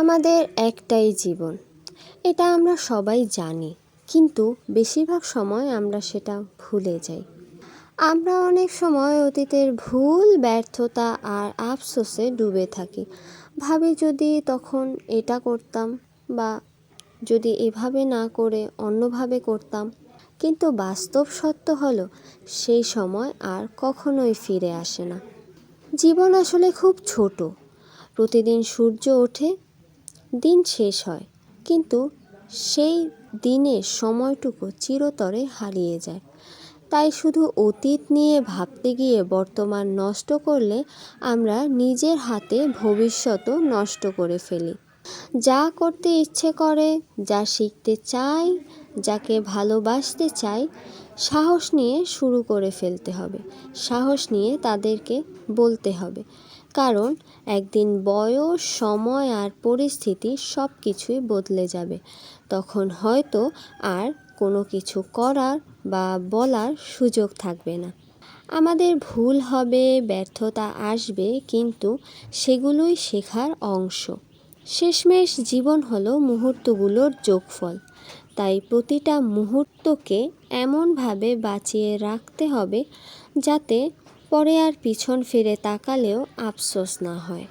আমাদের একটাই জীবন। এটা আমরা সবাই জানি, কিন্তু বেশিরভাগ সময় আমরা সেটা ভুলে যাই। আমরা অনেক সময় অতীতের ভুল, ব্যর্থতা আর আফসোসে ডুবে থাকি। ভাবি যদি তখন এটা করতাম বা যদি এভাবে না করে অন্যভাবে করতাম, কিন্তু বাস্তব সত্য হলো, সেই সময় আর কখনোই ফিরে আসে না। জীবন আসলে খুব ছোট। প্রতিদিন সূর্য ওঠে দিন শেষ হয়, কিন্তু সেই দিনের সময়টুকু চিরতরে হারিয়ে যায়। তাই শুধু অতীত নিয়ে ভাবতে গিয়ে বর্তমান নষ্ট করলে আমরা নিজের হাতে ভবিষ্যতও নষ্ট করে ফেলি। যা করতে ইচ্ছে করে, যা শিখতে চাই, যাকে ভালোবাসতে চাই, সাহস নিয়ে শুরু করে ফেলতে হবে। সাহস নিয়ে তাদেরকে বলতে হবে। কারণ একদিন বয়স, সময় আর পরিস্থিতি সব কিছুই বদলে যাবে। তখন হয়তো আর কোনো কিছু করার বা বলার সুযোগ থাকবে না। আমাদের ভুল হবে, ব্যর্থতা আসবে, কিন্তু সেগুলোই শেখার অংশ। শেষমেশ জীবন হলো মুহূর্তগুলোর যোগফল। তাই প্রতিটা মুহূর্তকে এমনভাবে বাঁচিয়ে রাখতে হবে যাতে পরে আর পিছন ফিরে তাকালেও আফসোস না হয়।